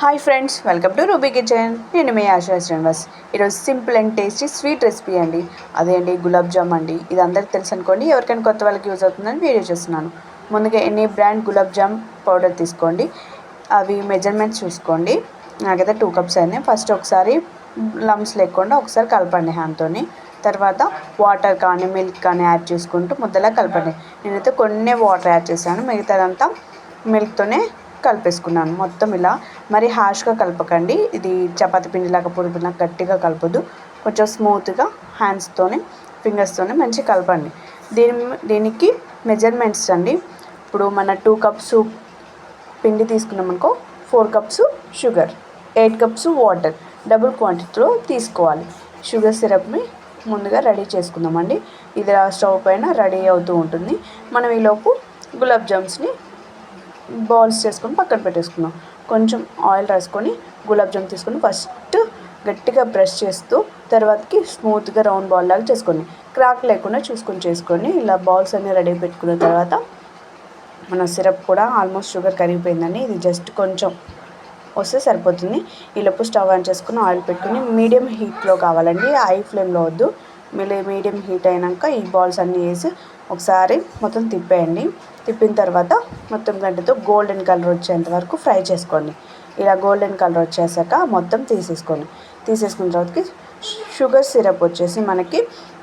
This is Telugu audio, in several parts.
Hi friends welcome to Ruby kitchen నేను మీ ఆశా శ్రీనివాస్. ఈరోజు simple and tasty sweet recipe అండి. అదే అండి గులాబ్ జామ్ అండి. ఇది అందరికి తెలుసు అనుకోండి ఎవరికైనా కొత్త వాళ్ళకి యూజ్ అవుతుందని వీడియో చేస్తున్నాను. ముందుగా any brand gulab jamun powder తీసుకోండి. అవి మెజర్మెంట్స్ చూసుకోండి. నాకైతే టూ కప్స్ అయినాయి. ఫస్ట్ ఒకసారి లమ్స్ లేకుండా ఒకసారి కలపండి హ్యాండ్తో తర్వాత వాటర్ కానీ మిల్క్ కానీ యాడ్ చేసుకుంటూ ముద్దలా కలపండి. నేనైతే కొన్ని వాటర్ యాడ్ చేశాను. మిగతాదంతా మిల్క్తోనే కలిపేసుకున్నాను. మొత్తం ఇలా మరి హాష్గా కలపకండి. ఇది చపాతి పిండిలాగా పొడిపిన గట్టిగా కలపదు కొంచెం స్మూత్గా హ్యాండ్స్తోనే ఫింగర్స్తోనే మంచిగా కలపండి. దీని దీనికి మెజర్మెంట్స్ అండి. ఇప్పుడు మన టూ కప్స్ పిండి తీసుకున్నాం అనుకో four cups sugar eight cups water double క్వాంటిటీలో తీసుకోవాలి. షుగర్ సిరప్ని ముందుగా రెడీ చేసుకుందామండి. ఇది స్టవ్ పైన రెడీ అవుతూ ఉంటుంది. మనం ఈలోపు గులాబ్ జామ్స్ని బాల్స్ చేసుకొని పక్కన పెట్టేసుకుందాం కొంచెం ఆయిల్ రాసుకొని గులాబ్ జామ్ తీసుకొని ఫస్ట్ గట్టిగా బ్రష్ చేస్తూ తర్వాతకి స్మూత్గా రౌండ్ బాల్ లాగా చేసుకోండి క్రాక్ లేకుండా చూసుకొని చేసుకొని ఇలా బాల్స్ అన్నీ రెడీ పెట్టుకున్న తర్వాత మన సిరప్ కూడా ఆల్మోస్ట్ షుగర్ కరిగిపోయిందండి ఇది జస్ట్ కొంచెం వస్తే సరిపోతుంది. ఈలోపు స్టవ్ ఆన్ చేసుకుని ఆయిల్ పెట్టుకుని మీడియం హీట్లో కావాలండి హై ఫ్లేమ్లో వద్దు. మళ్ళీ మీడియం హీట్ అయినాక ఈ బాల్స్ అన్నీ వేసి ఒకసారి మొత్తం తిప్పేయండి. తిప్పిన తర్వాత మొత్తం గంటతో గోల్డెన్ కలర్ వచ్చేంత వరకు ఫ్రై చేసుకోండి. ఇలా గోల్డెన్ కలర్ వచ్చేసాక మొత్తం తీసేసుకోండి. తీసేసుకున్న తర్వాతకి షుగర్ సిరప్ వచ్చేసి మనకి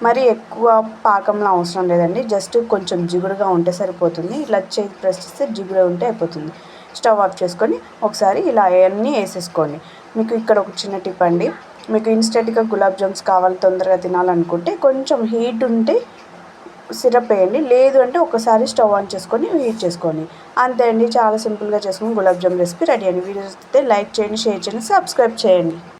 మరీ ఎక్కువ పాకంలో అవసరం లేదండి. జస్ట్ కొంచెం జిగురుగా ఉంటే సరిపోతుంది. ఇలా చేయి ప్రెస్ చేస్తే జిగురు ఉంటే అయిపోతుంది. స్టవ్ ఆఫ్ చేసుకొని ఒకసారి ఇలా అవన్నీ వేసేసుకోండి. మీకు ఇక్కడ ఒక చిన్న టిప్ అండి. మీకు ఇన్స్టెంట్గా గులాబ్ జామ్స్ కావాలి తొందరగా తినాలనుకుంటే కొంచెం హీట్ ఉంటే సిరప్ వేయండి. లేదు అంటే ఒకసారి స్టవ్ ఆన్ చేసుకొని హీట్ చేసుకోండి. అంతే అండి. చాలా సింపుల్గా చేసుకుని గులాబ్ జామ్ రెసిపీ రెడీ అండి. వీడియోస్ అయితే లైక్ చేయండి షేర్ చేయండి సబ్స్క్రైబ్ చేయండి.